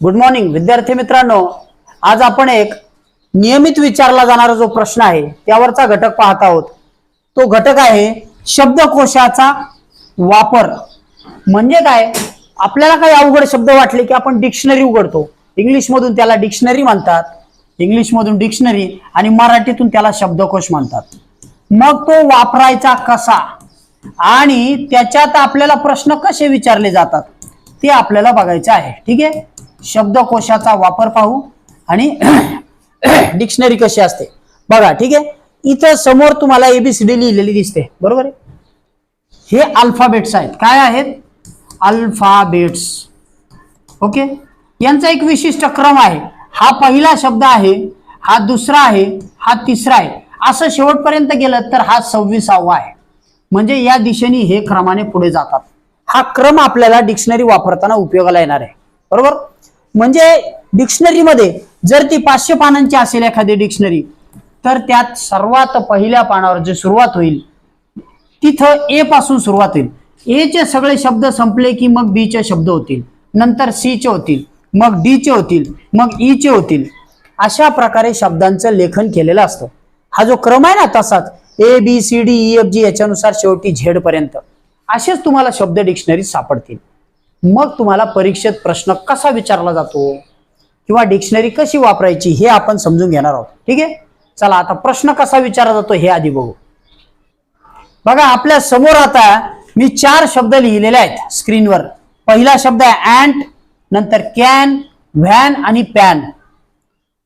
Good morning विद्यार्थी मित्रांनो. आज आपण एक नियमित विचारला जाणारा जो प्रश्न आहे त्यावरचा घटक पाहत आहोत. तो घटक आहे शब्दकोशाचा वापर. म्हणजे काय? आपल्याला काही अवघड शब्द वाटले की आपण डिक्शनरी उघडतो. इंग्लिशमधून त्याला डिक्शनरी म्हणतात इंग्लिशमधून डिक्शनरी आणि मराठीतून त्याला शब्दकोश म्हणतात. मग तो वापरायचा कसा? आणि त्याच्यात आपल्याला प्रश्न कसे विचारले जातात? ते आपल्याला बघायचं आहे. ठीक आहे? शब्दकोशाचा वापर पाहू आणि डिक्शनरी कशी असते. बघा ठीक आहे? इथं समोर तुम्हाला एबीसीडी लिहिलेली दिसते. बरोबर आहे? हे अल्फाबेट्स आहेत. काय आहेत? Alphabets okay? यांचा एक विशिष्ट क्रम आहे. हा पहिला शब्द आहे हा दुसरा आहे हा तिसरा आहे. असं शेवटपर्यंत गेलं तर हा सव्वीसावा आहे. म्हणजे या दिशेने हे क्रमाने पुढे जातात. हा क्रम आपल्याला डिक्शनरी वापरताना उपयोगाला येणार आहे. बरोबर? म्हणजे डिक्शनरीमध्ये जर ती पाचशे पानांची असेल एखादी डिक्शनरी तर त्यात सर्वात पहिल्या पानावर जे सुरुवात होईल तिथं ए पासून सुरुवात होईल. ए चे सगळे शब्द संपले की मग बी चे शब्द होतील. नंतर सी चे होतील मग डी चे होतील मग ई चे होतील. अशा प्रकारे शब्दांचं लेखन केलेलं असतं. हा जो क्रम आहे ना तसाच A B C D E F G याच्यानुसार शेवटी झेड पर्यंत. असेच तुम्हाला शब्द डिक्शनरी सापडतील. मग तुम्हाला परीक्षेत प्रश्न कसा विचारला जातो? किंवा डिक्शनरी कशी वापरायची हे आपण समजून घेणार आहोत. ठीक आहे? चला आता प्रश्न कसा विचारला जातो हे आधी बघू. बघा आपल्यासमोर आता मी चार शब्द लिहिलेले आहेत स्क्रीनवर. पहिला शब्द आहे अँट नंतर कॅन व्हॅन आणि पॅन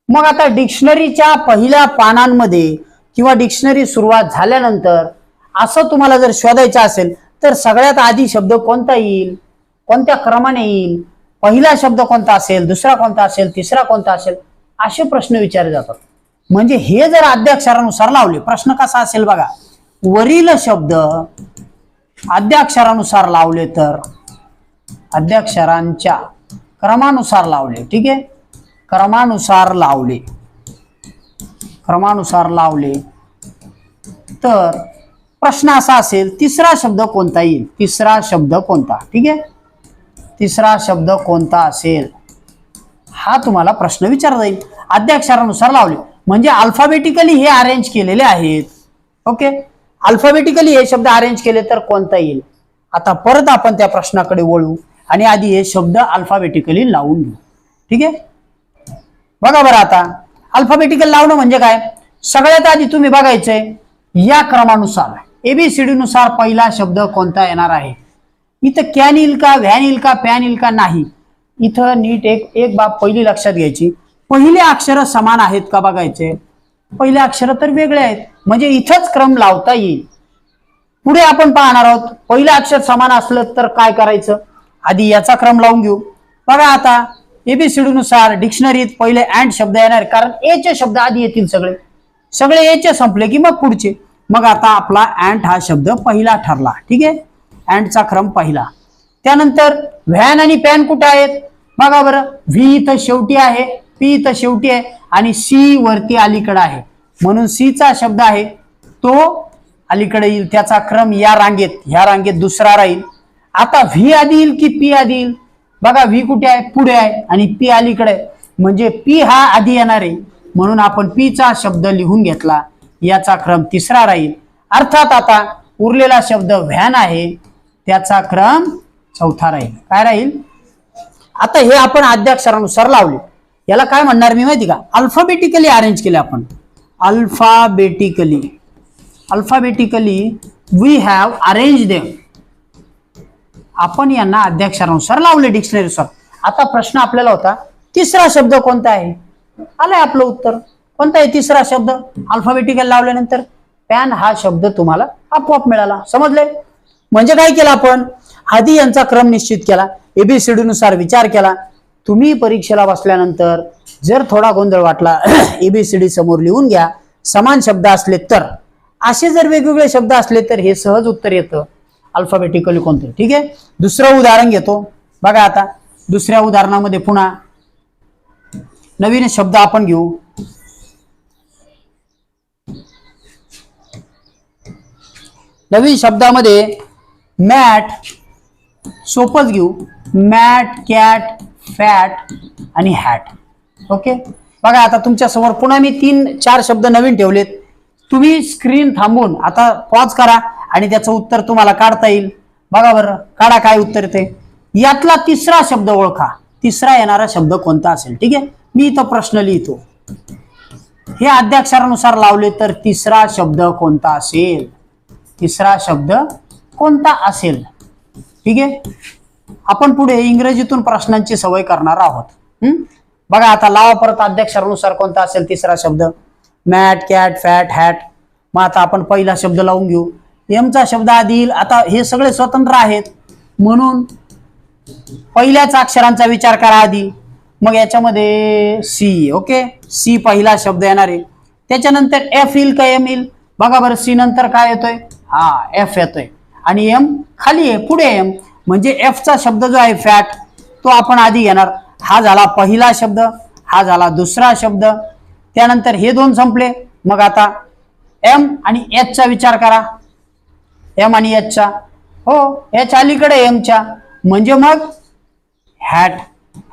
मग आता डिक्शनरीच्या पहिल्या पानांमध्ये किंवा डिक्शनरी सुरुवात झाल्यानंतर असं तुम्हाला जर शोधायचं असेल तर सगळ्यात आधी शब्द कोणता येईल? कोणत्या क्रमाने येईल? पहिला शब्द कोणता असेल? दुसरा कोणता असेल? तिसरा कोणता असेल? असे प्रश्न विचारले जातात. म्हणजे हे जर अध्याक्षरानुसार लावले प्रश्न कसा असेल बघा. वरील शब्द अध्याक्षरानुसार लावले तर अध्याक्षरांच्या क्रमानुसार लावले ठीक आहे? क्रमानुसार लावले. क्रमानुसार लावले तर प्रश्न असा असेल तिसरा शब्द कोणता येईल? तिसरा शब्द कोणता ठीक आहे? तिसरा शब्द कोणता असेल? हा तुम्हाला प्रश्न विचारला जाईल अध्याक्षरानुसार लावले. म्हणजे अल्फाबेटिकली हे अरेंज केलेले आहेत. ओके अल्फाबेटिकली हे शब्द अरेंज केले तर कोणता येईल? आता परत आपण त्या प्रश्नाकडे वळू आणि आधी हे शब्द अल्फाबेटिकली लावून घेऊ. ठीक आहे? बघा बरं आता. अल्फाबेटिकल लावणं म्हणजे काय? सगळ्यात आधी तुम्ही बघायचंय या क्रमानुसार. एबीसीडी नुसार पहिला शब्द कोणता येणार आहे? इथं कॅन येईल का व्हॅन येईल का पॅन येईल का नाही. इथं नीट एक एक बाब पहिली लक्षात घ्यायची. पहिले अक्षर समान आहेत का बघायचे? पहिले अक्षर तर वेगळे आहेत. म्हणजे इथंच क्रम लावता येईल. पुढे आपण पाहणार आहोत पहिलं अक्षर समान असलं तर काय करायचं? आधी याचा क्रम लावून घेऊ. बघा आता एबीसीडी नुसार डिक्शनरीत पहिले अँड शब्द येणार कारण ए चे शब्द आधी येतील सगळे. सगळे ए चे संपले की मग पुढचे. मग आता आपला अँड हा शब्द पहिला ठरला. ठीक आहे? अँडचा क्रम पहिला. त्यानंतर व्हॅन आणि पॅन कुठे आहेत? बघा बरं व्ही इथं शेवटी आहे पी इथं शेवटी आहे आणि सी वरती अलीकडे आहे. म्हणून सी चा शब्द आहे तो अलीकडे येईल त्याचा क्रम या रांगेत ह्या रांगेत दुसरा राहील. आता व्ही आधी येईल की पी आधी येईल? बघा व्ही कुठे आहे? पुढे आहे आणि पी अलीकडे म्हणजे पी हा आधी येणार आहे. म्हणून आपण पी चा शब्द लिहून घेतला याचा क्रम तिसरा राहील. अर्थात आता उरलेला शब्द व्हॅन आहे त्याचा क्रम चौथा राहील. काय राहील? आता हे आपण आद्याक्षरानुसार लावले. याला काय म्हणणार मी माहिती का? अल्फाबेटिकली अरेंज केले आपण. Alphabetically alphabetically we have arrange them आपण यांना अध्याक्षरानुसार लावले डिक्शनरीनुसार आता प्रश्न आपल्याला होता तिसरा शब्द कोणता आहे? आलंय आपलं उत्तर. कोणता आहे तिसरा शब्द? अल्फाबेटिकल लावल्यानंतर. पॅन हा शब्द तुम्हाला आपोआप मिळाला. समजले म्हणजे काय केलं आपण? आधी यांचा क्रम निश्चित केला. एबीसीडी नुसार विचार केला. तुम्ही परीक्षेला बसल्यानंतर जर थोडा गोंधळ वाटला एबीसीडी समोर लिहून घ्या. समान शब्द असले तर. असे जर वेगवेगळे शब्द असले तर हे सहज उत्तर येतं. अल्फाबेटिकली कोणतं? ठीक आहे? दुसरं उदाहरण घेतो. बघा आता. दुसऱ्या उदाहरणामध्ये पुन्हा. नवीन शब्द आपण घेऊ. नवीन शब्दामध्ये मॅट सोपच घेऊ. मॅट कॅट फॅट आणि हॅट. ओके? बघा आता तुमच्यासमोर पुन्हा मी तीन चार शब्द नवीन ठेवलेत. तुम्ही स्क्रीन थांबून आता पॉज करा आणि त्याचं उत्तर तुम्हाला काढता येईल. बघा बरं काढा काय उत्तर ते. यातला तिसरा शब्द ओळखा. तिसरा येणारा शब्द कोणता असेल? ठीक आहे? मी इथं प्रश्न लिहितो. हे अध्याक्षरानुसार लावले तर तिसरा शब्द कोणता असेल? तिसरा शब्द कोणता असेल? ठीक आहे? आपण पुढे इंग्रजीतून प्रश्नांची सवय करणार आहोत. हम्म? बघा आता लावा परत अध्यक्षरानुसार कोणता असेल तिसरा शब्द? Mat cat fat hat. मग आता आपण पहिला शब्द लावून घेऊ. एमचा शब्द आधी आता हे सगळे स्वतंत्र आहेत. म्हणून पहिल्याच अक्षरांचा विचार करा आधी. मग याच्यामध्ये सी ओके? सी पहिला शब्द येणार आहे. त्याच्यानंतर एफ येईल का एम येईल? बघा बरं सी नंतर काय येतोय? हा एफ येतोय. आणि एम खाली आहे पुढे एम म्हणजे एफचा शब्द जो आहे फॅट तो आपण आधी घेणार. हा झाला पहिला शब्द हा झाला दुसरा शब्द. त्यानंतर हे दोन संपले. मग आता एम आणि एचचा विचार करा. एम आणि एचचा हो एच अलीकडे एमच्या म्हणजे मग हॅट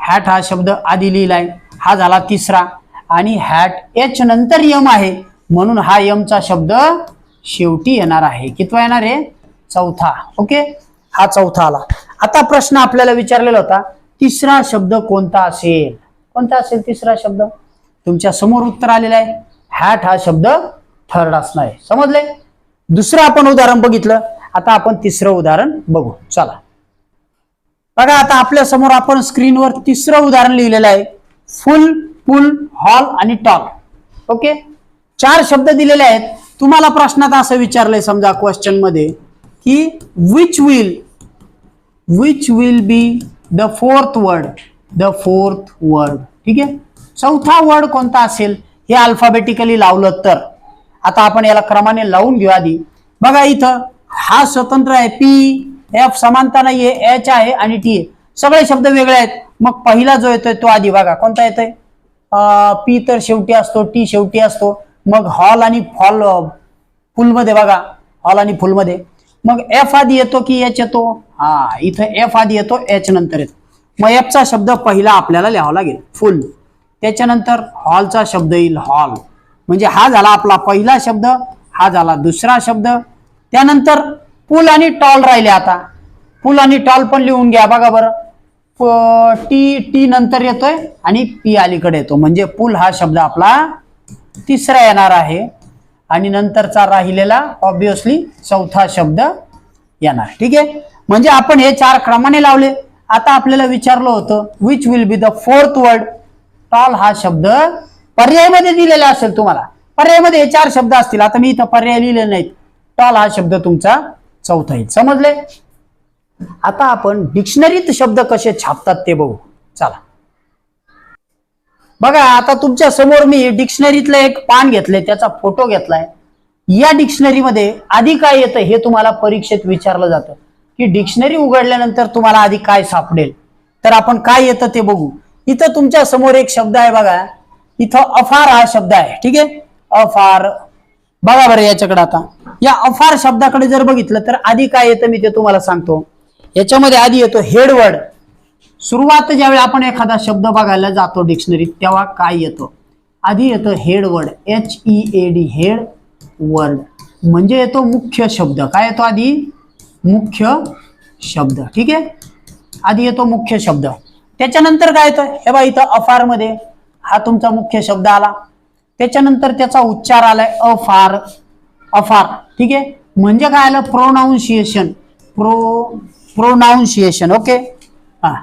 हॅट हा शब्द आधी लिहिलाय. हा झाला तिसरा. आणि हॅट एच नंतर यम आहे. म्हणून हा यमचा शब्द शेवटी येणार आहे. कितवा येणार आहे? चौथा. ओके हा चौथा आला. आता प्रश्न आपल्याला विचारलेला होता तिसरा शब्द कोणता असेल? कोणता असेल तिसरा शब्द? तुमच्यासमोर उत्तर आलेलं आहे. हॅट हा शब्द थर्ड असणार आहे. समजले? दुसरं आपण उदाहरण बघितलं. आता आपण तिसरं उदाहरण बघू. चला. बघा आता आपल्यासमोर आपण स्क्रीनवर तिसरं उदाहरण लिहिलेलं आहे. फुल पुल हॉल आणि टॉल ओके चार शब्द दिलेले आहेत. तुम्हाला प्रश्नात असं विचारलंय समजा क्वेश्चनमध्ये. की which will which will be the fourth word the fourth word ठीक आहे? चौथा वर्ड कोणता असेल? हे अल्फाबेटिकली लावलं तर. आता आपण याला क्रमाने लावून घेऊ आधी. बघा इथं हा स्वतंत्र आहे. पी एफ समानता नाहीये एच आहे आणि टी आहे. सगळे शब्द वेगळे आहेत. मग पहिला जो येतोय तो आधी बघा. कोणता येतोय? पी तर शेवटी असतो टी शेवटी असतो. मग हॉल आणि फॉल फुलमध्ये बघा. हॉल आणि फुलमध्ये. मग एफ आधी येतो की एच येतो? हा इथं एफ आधी येतो एच नंतर येतो. मग एफचा शब्द पहिला आपल्याला लिहावा लागेल. फुल त्याच्यानंतर हॉलचा शब्द येईल हॉल म्हणजे हा झाला आपला पहिला शब्द हा झाला दुसरा शब्द. त्यानंतर पूल आणि टॉल राहिले आता. पूल आणि टॉल पण लिहून घ्या बघा बरं. टी टी नंतर येतोय आणि पी अलीकडे येतो. म्हणजे पूल हा शब्द आपला तिसरा येणार आहे. आणि नंतरचा राहिलेला ऑब्विसली चौथा शब्द येणार. ठीक आहे? म्हणजे आपण हे चार क्रमाने लावले. आता आपल्याला विचारलं होतं which will be the fourth word tall हा शब्द पर्यायमध्ये दिलेला असेल तुम्हाला. पर्यायमध्ये हे चार शब्द असतील. आता मी इथं पर्याय लिहिले नाहीत. टॉल हा शब्द तुमचा चौथा येईल. समजले? आता आपण डिक्शनरीत शब्द कसे छापतात ते बघू. चला. बघा आता तुमच्यासमोर मी डिक्शनरीतलं एक पान घेतलंय त्याचा फोटो घेतलाय. या डिक्शनरीमध्ये आधी काय येतं हे तुम्हाला परीक्षेत विचारलं जातं. की डिक्शनरी उघडल्यानंतर तुम्हाला आधी काय सापडेल? तर आपण काय येतं ते बघू. इथं तुमच्यासमोर एक शब्द आहे बघा. इथं अफार हा शब्द आहे. ठीक आहे? अफार. बघा बरं याच्याकडे आता. या अफार शब्दाकडे जर बघितलं तर आधी काय येतं मी ते तुम्हाला सांगतो. याच्यामध्ये आधी येतो हेडवर्ड. सुरुवात ज्यावेळी आपण एखादा शब्द बघायला जातो डिक्शनरीत तेव्हा काय येतो? आधी येतं head word H E A D head word. म्हणजे येतो मुख्य शब्द. काय येतो आधी? मुख्य शब्द. ठीक आहे? आधी येतो मुख्य शब्द. त्याच्यानंतर काय येतं? हे बा इथं अफारमध्ये हा तुमचा मुख्य शब्द आला. त्याच्यानंतर त्याचा उच्चार आलाय अफार. अफार. ठीक आहे? म्हणजे काय आलं? प्रोनाऊन्सिएशन प्रो प्रोनाऊन्सिएशन ओके हा.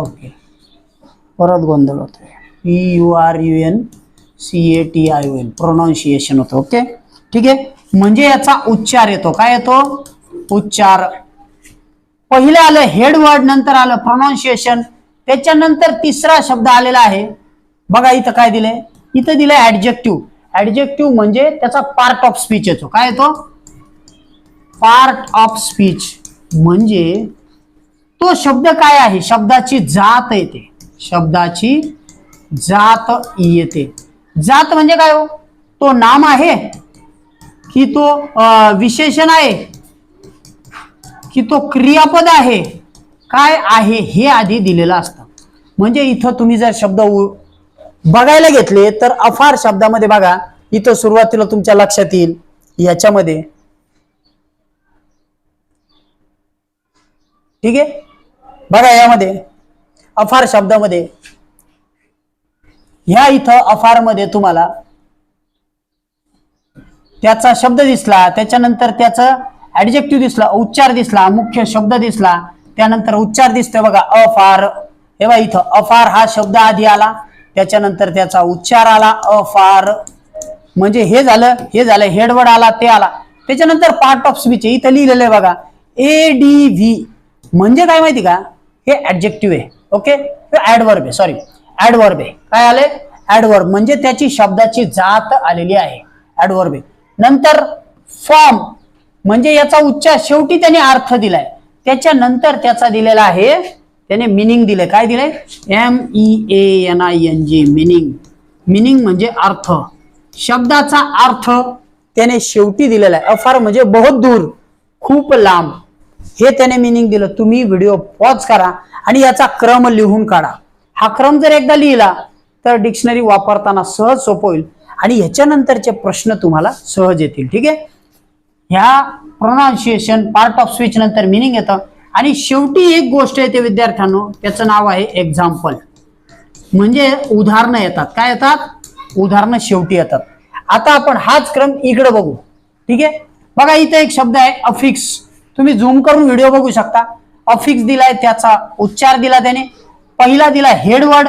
ओके परत गोंधळ होतोय. P U R U N C A T I N pronunciation होतं ओके ठीक आहे? म्हणजे याचा उच्चार येतो. काय येतो? उच्चार. पहिले आलं हेडवर्ड नंतर आलं प्रोनाऊन्सिएशन त्याच्यानंतर तिसरा शब्द आलेला आहे. बघा इथं काय दिलंय? इथं दिलंय ऍडजेक्टिव्ह ऍडजेक्टिव्ह म्हणजे त्याचा पार्ट ऑफ स्पीच येतो. काय येतो? पार्ट ऑफ स्पीच म्हणजे तो शब्द काय आहे? शब्दाची जात येते. शब्दाची जात येते. जात म्हणजे काय हो? तो नाम आहे की तो विशेषण आहे की तो क्रियापद आहे. काय आहे हे आधी दिलेलं असतं. म्हणजे इथं तुम्ही जर शब्द बघायला घेतले तर अफार शब्दामध्ये बघा इथं सुरुवातीला तुमच्या लक्षात येईल याच्यामध्ये. ठीक आहे? बघा यामध्ये अफार शब्दामध्ये. ह्या इथं अफारमध्ये तुम्हाला त्याचा शब्द दिसला त्याच्यानंतर त्याचा ऍडजेक्टिव्ह दिसला उच्चार दिसला मुख्य शब्द दिसला त्यानंतर उच्चार दिसतोय बघा अफार. हे बघा इथं अफार हा शब्द आधी आला त्याच्यानंतर त्याचा उच्चार आला अफार. म्हणजे हे झालं हे झालं हेडवर्ड आला ते आला. त्याच्यानंतर पार्ट ऑफ स्पीच इथं लिहिलेलं आहे बघा ए डी व्ही म्हणजे काय माहिती का? हे ऍडजेक्टिव्ह आहे. ओके ऍडवर्ब आहे. सॉरी ऍडवर्ब आहे. काय आले ऍडवर्ब म्हणजे त्याची शब्दाची जात आलेली आहे. ऍडवर्ब आहे. नंतर फॉर्म म्हणजे याचा उच्चार शेवटी त्याने अर्थ दिलाय. त्याच्यानंतर त्याचा दिलेला आहे त्याने मिनिंग दिले काय दिले M E A N I N G meaning meaning म्हणजे अर्थ. शब्दाचा अर्थ त्याने शेवटी दिलेला आहे. अफार म्हणजे बहुत दूर. खूप लांब. हे त्याने मिनिंग दिलं. तुम्ही व्हिडिओ पॉज करा आणि याचा क्रम लिहून काढा. हा क्रम जर एकदा लिहिला तर डिक्शनरी वापरताना सहज सोपं होईल आणि ह्याच्यानंतरचे प्रश्न तुम्हाला सहज येतील. ठीक आहे? ह्या प्रोनाऊन्सिएशन पार्ट ऑफ स्पीच नंतर मिनिंग येतं. आणि शेवटी एक गोष्ट येते विद्यार्थ्यांनो त्याचं नाव आहे एक्झाम्पल म्हणजे उदाहरणं येतात. काय येतात? उदाहरणं शेवटी येतात. आता आपण हाच क्रम इकडे बघू. ठीक आहे? बघा इथे एक शब्द आहे अफिक्स तुम्ही झूम करून व्हिडिओ बघू शकता. अफिक्स दिलाय त्याचा उच्चार दिला त्याने. पहिला दिला हेडवर्ड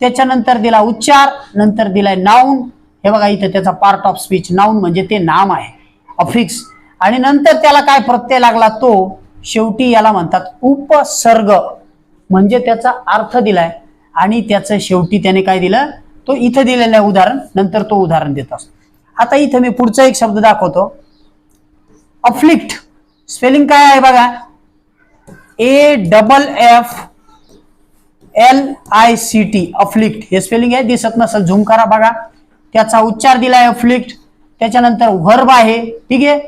त्याच्यानंतर दिला उच्चार नंतर दिलाय नाऊन हे बघा इथे त्याचा पार्ट ऑफ स्पीच नाऊन म्हणजे ते नाम आहे. अफिक्स. आणि नंतर त्याला काय प्रत्यय लागला तो? शेवटी याला म्हणतात उपसर्ग. म्हणजे त्याचा अर्थ दिलाय. आणि त्याचं शेवटी त्याने काय दिलं? तो इथं दिलेलं आहे उदाहरण. नंतर तो उदाहरण देत असतो. आता इथं मी पुढचा एक शब्द दाखवतो. अफ्लिक्ट स्पेलिंग काय आहे बघा? A double F L I C T afflict हे स्पेलिंग आहे दिसत नसेल झूम करा बघा. त्याचा उच्चार दिलाय अफ्लिक्ट त्याच्यानंतर व्हर्ब आहे ठीक आहे?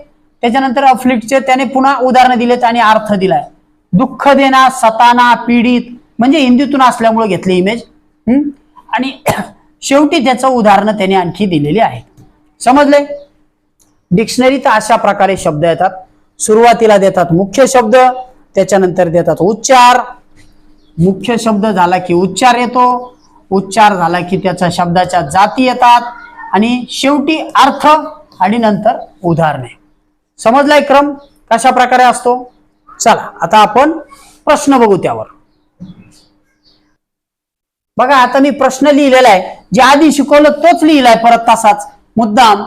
त्याच्यानंतर अफ्लिक्टचे त्याने पुन्हा उदाहरणं दिलेत आणि अर्थ दिलाय. दुःख देना सताना पीडित म्हणजे हिंदीतून असल्यामुळे घेतली इमेज हम्म? आणि शेवटी त्याचं उदाहरणं त्याने आणखी दिलेली आहे. समजले डिक्शनरीत अशा प्रकारे शब्द येतात. सुरुवातीला देतात मुख्य शब्द त्याच्यानंतर देतात उच्चार. मुख्य शब्द झाला की उच्चार येतो. उच्चार झाला की त्याच्या शब्दाच्या जाती येतात. आणि शेवटी अर्थ आणि नंतर उदाहरणे. समजलाय क्रम? कशा प्रकारे असतो? चला आता आपण प्रश्न बघू त्यावर. बघा आता मी प्रश्न लिहिलेला आहे. जे आधी शिकवलं तोच लिहिलाय परत तसाच. मुद्दाम.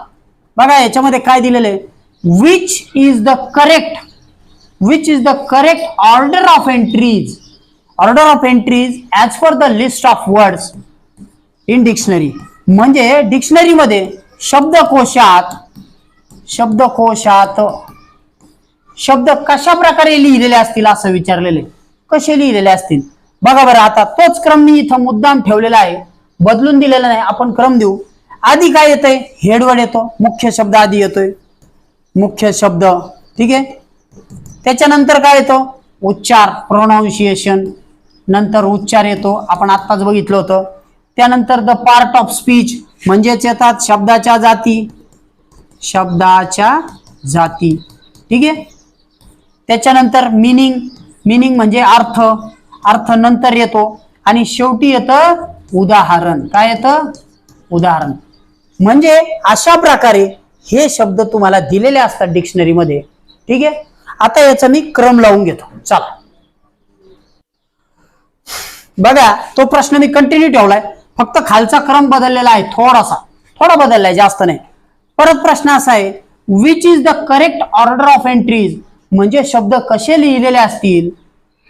बघा याच्यामध्ये काय दिलेलं आहे? Which is the correct which is the correct order of entries order of entries as per the list of words in dictionary म्हणजे डिक्शनरीमध्ये शब्दकोशात शब्दकोशात शब्द कशा प्रकारे लिहिलेले असतील असं विचारलेले? कसे लिहिलेले असतील? बघा बरं आता तोच क्रम मी इथं मुद्दाम ठेवलेला आहे. बदलून दिलेला नाही आपण क्रम देऊ. आधी काय येतंय? हेडवर्ड येतो. मुख्य शब्द आधी येतोय. मुख्य शब्द ठीक आहे? त्याच्यानंतर काय येतो? उच्चार प्रोनाउन्शिएशन नंतर उच्चार येतो. आपण आत्ताच बघितलं होतं. त्यानंतर द पार्ट ऑफ स्पीच म्हणजेच येतात शब्दाच्या जाती. शब्दाच्या जाती. ठीक आहे? त्याच्यानंतर मिनिंग मिनिंग म्हणजे अर्थ. अर्थ नंतर येतो आणि शेवटी येतं उदाहरण. काय येतं? उदाहरण. म्हणजे अशा प्रकारे हे शब्द तुम्हाला दिलेले असतात डिक्शनरीमध्ये. ठीक आहे? आता याचा मी क्रम लावून घेतो. चला. बघा तो प्रश्न मी कंटिन्यू ठेवलाय. फक्त खालचा क्रम बदललेला आहे थोडासा. थोडा बदललाय जास्त नाही. परत प्रश्न असा आहे which is the correct order of entries म्हणजे शब्द कसे लिहिलेले असतील?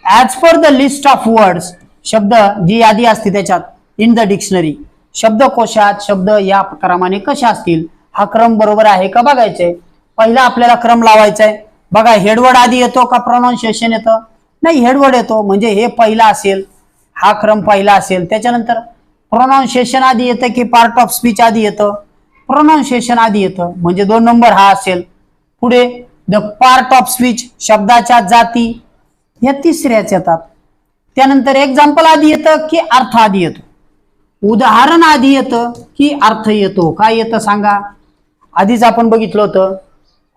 As per the list of words शब्द जी यादी असते त्याच्यात इन द डिक्शनरी शब्दकोशात शब्द या क्रमाने कसे असतील? हा क्रम बरोबर आहे का बघायचंय पहिला आपल्याला क्रम लावायचा आहे. बघा हेडवर्ड आधी येतो का प्रोनाऊन्सिएशन येतं? नाही हेडवर्ड येतो. म्हणजे हे पहिला असेल हा क्रम पहिला असेल. त्याच्यानंतर प्रोनाऊन्सिएशन आधी येतं की पार्ट ऑफ स्पीच आधी येतं? प्रोनाऊन्सिएशन आधी येतं. म्हणजे दोन नंबर हा असेल. पुढे द पार्ट ऑफ स्पीच शब्दाच्या जाती या तिसऱ्याच येतात. त्यानंतर एक्झाम्पल आधी येतं की अर्थ आधी येतो. उदाहरण आधी येतं की अर्थ येतो. काय येतं सांगा? आधीच आपण बघितलं होतं.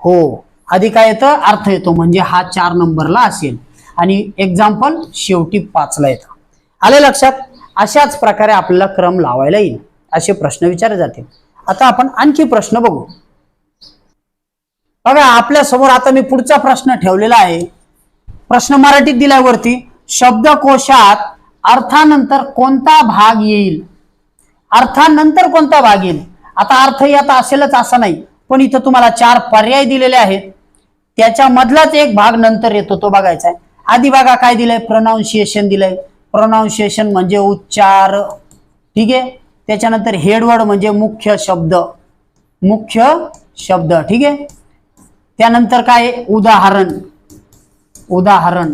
हो आधी काय येतं? अर्थ येतो. म्हणजे हा चार नंबरला असेल. आणि एक्झाम्पल शेवटी पाचला येतं. आलं लक्षात? अशाच प्रकारे आपल्याला क्रम लावायला येईल. असे प्रश्न विचारले जातील. आता आपण आणखी प्रश्न बघू. बघा आपल्यासमोर आता मी पुढचा प्रश्न ठेवलेला आहे. प्रश्न मराठीत दिल्यावरती शब्दकोशात अर्थानंतर कोणता भाग येईल? अर्थानंतर कोणता भाग येईल? आता अर्थ यात असेलच असा नाही पण इथं तुम्हाला चार पर्याय दिलेले आहेत. त्याच्यामधलाच एक भाग नंतर येतो तो बघायचा आहे. आधी बघा काय दिलंय? प्रोनाऊन्सिएशन दिलंय. प्रोनाउन्शिएशन म्हणजे उच्चार ठीक आहे? त्याच्यानंतर हेडवर्ड म्हणजे मुख्य शब्द. मुख्य शब्द ठीक आहे? त्यानंतर काय? उदाहरण. उदाहरण.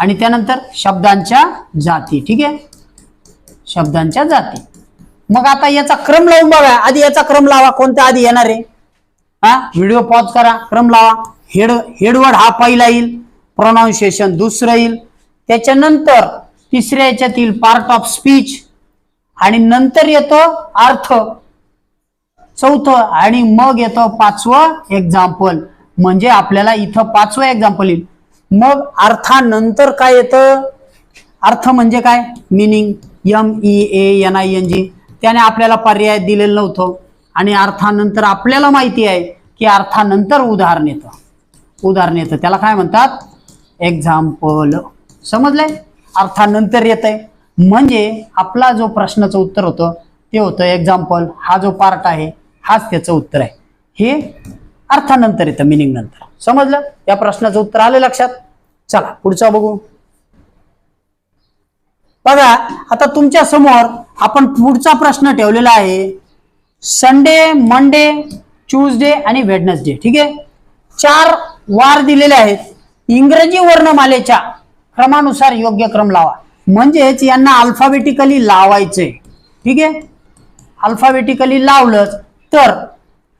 आणि त्यानंतर शब्दांच्या जाती ठीक आहे? शब्दांच्या जाती. मग आता याचा क्रम लावून बघा. आधी याचा क्रम लावा. कोणत्या आधी येणार आहे? हा? व्हिडिओ पॉज करा. क्रम लावा. हेड हेडवर्ड हा पहिला येईल. प्रोनाऊन्सिएशन दुसरं येईल. त्याच्यानंतर तिसऱ्या याच्यातील पार्ट ऑफ स्पीच आणि नंतर येतो अर्थ. चौथं आणि मग येतो पाचवं एक्झाम्पल म्हणजे आपल्याला इथं पाचवं एक्झाम्पल येईल. मग अर्थानंतर काय येतं? अर्थ म्हणजे काय? Meaning M E A N I N G त्याने आपल्याला पर्याय दिलेलं नव्हतं. आणि अर्थानंतर आपल्याला माहिती आहे की अर्थानंतर उदाहरण येतं. उदाहरण येतं. त्याला काय म्हणतात? एक्झाम्पल समजलंय? अर्थानंतर येत आहे म्हणजे आपला जो प्रश्नाचं उत्तर होतं ते होतं एक्झाम्पल हा जो पार्ट आहे हाच त्याचं उत्तर आहे. हे अर्थानंतर येतं मिनिंग नंतर. समजलं? या प्रश्नाचं उत्तर आलं लक्षात? चला पुढचा बघू. बघा आता तुमच्यासमोर आपण पुढचा प्रश्न ठेवलेला आहे. संडे मंडे ट्यूजडे आणि वेडनसडे ठीक आहे? चार वार दिलेले आहेत. इंग्रजी वर्णमालेच्या क्रमानुसार योग्य क्रम लावा. म्हणजेच यांना अल्फाबेटिकली लावायचंय. ठीक आहे? अल्फाबेटिकली लावलंच तर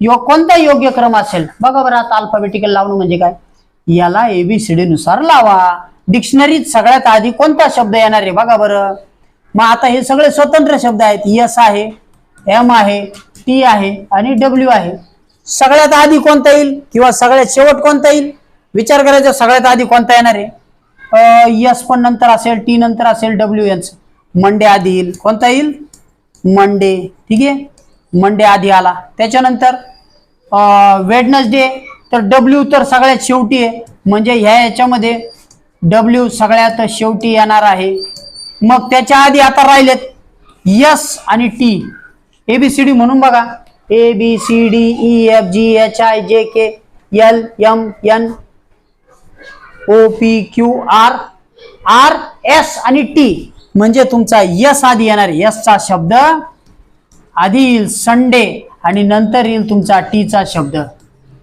यो कोणता योग्य क्रम असेल? बघा बरं आता अल्फाबेटिकल लावणं म्हणजे काय? याला एबीसीडी नुसार लावा. डिक्शनरीत सगळ्यात आधी कोणता शब्द येणार आहे बघा बरं. मग आता हे सगळे स्वतंत्र शब्द आहेत. यस आहे एम आहे टी आहे आणि डब्ल्यू आहे. सगळ्यात आधी कोणता येईल किंवा सगळ्यात शेवट कोणता येईल? विचार करायचा सगळ्यात आधी कोणता येणार आहे? यस पण नंतर असेल टी नंतर असेल डब्ल्यू एच मंडे आधी येईल. कोणता येईल? मंडे. ठीक आहे? मंडे आधी आला. त्याच्यानंतर वेडनसडे. तर डब्ल्यू तर सगळ्यात शेवटी आहे. म्हणजे ह्या याच्यामध्ये डब्ल्यू सगळ्यात शेवटी येणार आहे. मग त्याच्या आधी आता राहिलेत यस आणि T. A B C D म्हणून बघा. A B C D E F G H I J K L M N O P Q R R S आणि टी म्हणजे तुमचा यस आधी येणार. यसचा शब्द आधी येईल संडे आणि नंतर येईल तुमचा टीचा शब्द.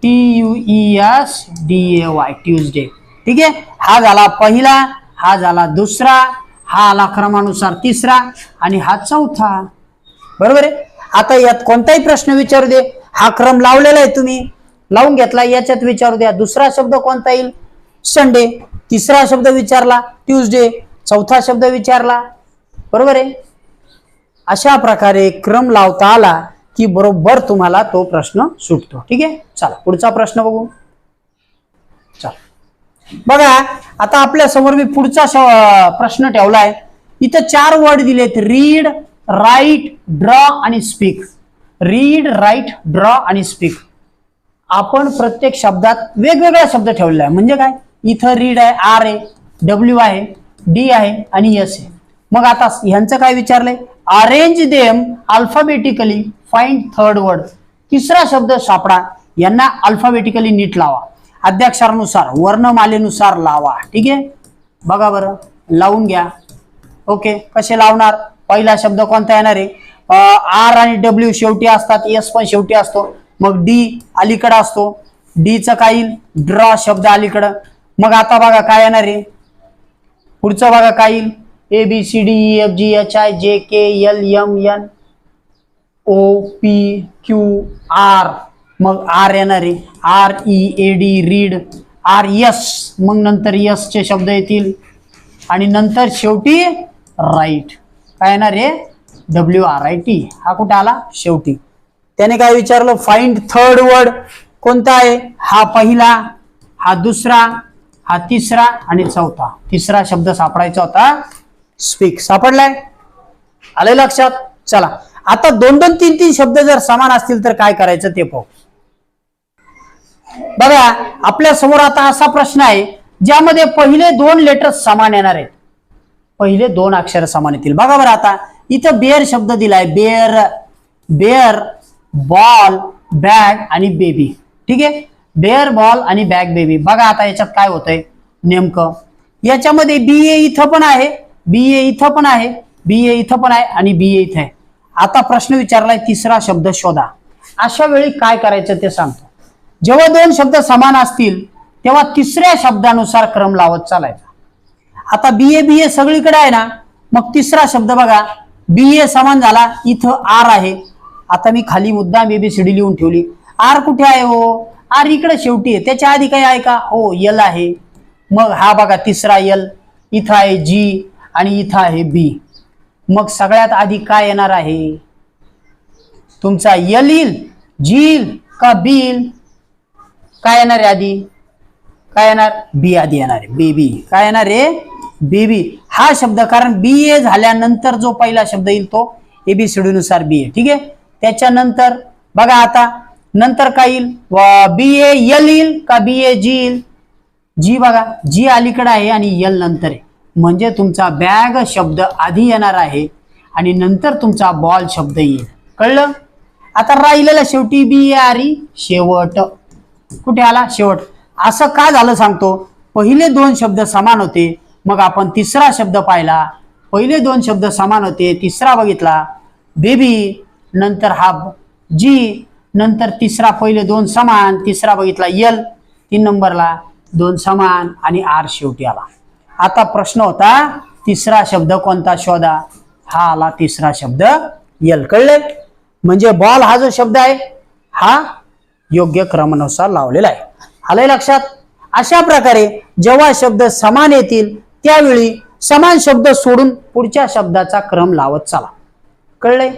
T U E S D A Y Tuesday ठीक आहे? हा झाला पहिला हा झाला दुसरा हा आला क्रमानुसार तिसरा आणि हा चौथा. बरोबर आहे? आता यात कोणताही प्रश्न विचारू दे. हा क्रम लावलेला आहे तुम्ही. लावून घेतला याच्यात विचारू द्या. दुसरा शब्द कोणता येईल? संडे. तिसरा शब्द विचारला ट्यूजडे. चौथा शब्द विचारला. बरोबर आहे? अशा प्रकारे क्रम लावता आला की बरोबर तुम्हाला तो प्रश्न सुटतो. ठीक आहे? चला पुढचा प्रश्न बघू. चला. बघा आता आपल्यासमोर मी पुढचा प्रश्न ठेवलाय. इथं चार वर्ड दिलेत रीड राईट ड्रॉ आणि स्पीक रीड राईट ड्रॉ आणि स्पीक आपण प्रत्येक शब्दात वेगवेगळा शब्द ठेवलेला आहे. म्हणजे काय? इथं रीड आहे आर आहे डब्ल्यू आहे डी आहे आणि एस आहे. मग आता ह्यांचं काय विचारलंय? Arrange them alphabetically find third word तिसरा शब्द सापडा. यांना अल्फाबेटिकली नीट लावा. अध्याक्षरानुसार वर्णमालेनुसार लावा. ठीक आहे? बघा बरं. लावून घ्या. ओके? कसे लावणार? पहिला शब्द कोणता येणार आहे? आर आणि डब्ल्यू शेवटी असतात एस पण शेवटी असतो. मग डी अलीकडं असतो. डीचं काय येईल? ड्रॉ शब्द अलीकडं. मग आता बघा काय येणार आहे? पुढचं बघा काय येईल? A B C D E F G H I J K L M N O P Q R मग आर येणार आहे. R E A D read R S मग नंतर यसचे शब्द येतील. आणि नंतर शेवटी राईट काय येणार रे डब्ल्यू आर आय टी हा कुठे आला? शेवटी. त्याने काय विचारलं? फाइंड थर्ड वर्ड कोणता आहे? हा पहिला हा दुसरा हा तिसरा आणि चौथा. तिसरा शब्द सापडायचा होता. स्पीक सापडलाय? आले लक्षात? चला. आता दोन दोन तीन तीन शब्द जर समान असतील तर काय करायचं ते पाहू. बघा आपल्यासमोर आता असा प्रश्न आहे ज्यामध्ये पहिले दोन लेटर समान येणार आहेत. पहिले दोन अक्षर समान येतील. बघा बरं आता इथं बेअर शब्द दिलाय. बेअर बेअर बॉल बॅग आणि बेबी ठीक आहे? बेअर बॉल आणि बॅग बेबी बघा आता याच्यात काय होतंय. नेमकं. याच्यामध्ये बी ए इथं पण आहे. बी ए इथं पण आहे. बी ए इथं पण आहे आणि बी ए इथं आहे. आता प्रश्न विचारलाय तिसरा शब्द शोधा. अशा वेळी काय करायचं ते सांगतो. जेव्हा दोन शब्द समान असतील तेव्हा तिसऱ्या शब्दानुसार क्रम लावत चालायचा. आता बी ए बी ए सगळीकडे आहे ना मग तिसरा शब्द बघा बी ए समान झाला इथं आर आहे. आता मी खाली मुद्दा एबीसीडी लिहून ठेवली. आर कुठे आहे हो? आर इकडे शेवटी आहे. त्याच्या आधी काही आहे का? हो यल आहे. मग हा बघा तिसरा यल इथं आहे जी आणि इथं आहे बी मग सगळ्यात आधी काय येणार आहे? तुमचा यल येईल जी का बी काय येणार आहे आधी? काय येणार? बी आधी येणार आहे. बेबी. काय येणार आहे? बेबी. हा शब्द कारण बी ए झाल्यानंतर जो पहिला शब्द येईल तो एबीसीडी नुसार बी ए. ठीक आहे? त्याच्यानंतर बघा आता नंतर काय येईल? बी ए यल येईल का बी ए जी येईल? जी बघा जी अलीकडे आहे आणि यल नंतर आहे. म्हणजे तुमचा बॅग शब्द आधी येणार आहे आणि नंतर तुमचा बॉल शब्द येईल. कळलं? आता राहिलेला शेवटी बी ए आरी शेवट. कुठे आला? शेवट. असं का झालं सांगतो? पहिले दोन शब्द समान होते. मग आपण तिसरा शब्द पाहिला. पहिले दोन शब्द समान होते. तिसरा बघितला. बेबी नंतर हा जी नंतर तिसरा पहिले दोन समान. तिसरा बघितला यल तीन नंबरला दोन समान आणि आर शेवटी आला. आता प्रश्न होता तिसरा शब्द कोणता? शोधा. हा आला तिसरा शब्द यल. कळले? म्हणजे बॉल हा जो शब्द आहे हा योग्य क्रमानुसार लावलेला आहे. आलंय लक्षात? अशा प्रकारे जेव्हा शब्द समान येतील त्यावेळी समान शब्द सोडून पुढच्या शब्दाचा क्रम लावत चला. कळले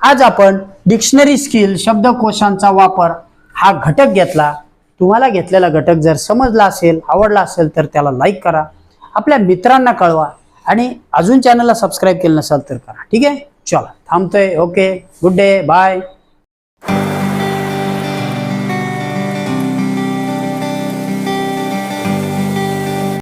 आज आपण डिक्शनरी स्किल शब्दकोशांचा वापर हा घटक घेतला. तुम्हाला घेतलेला घटक जर समजला असेल आवडला असेल तर त्याला लाईक करा. आपल्या मित्रांना कळवा आणि अजून चॅनलला सबस्क्राईब केलं नसेल तर करा. ठीक आहे? चला थांबतोय. Okay good day bye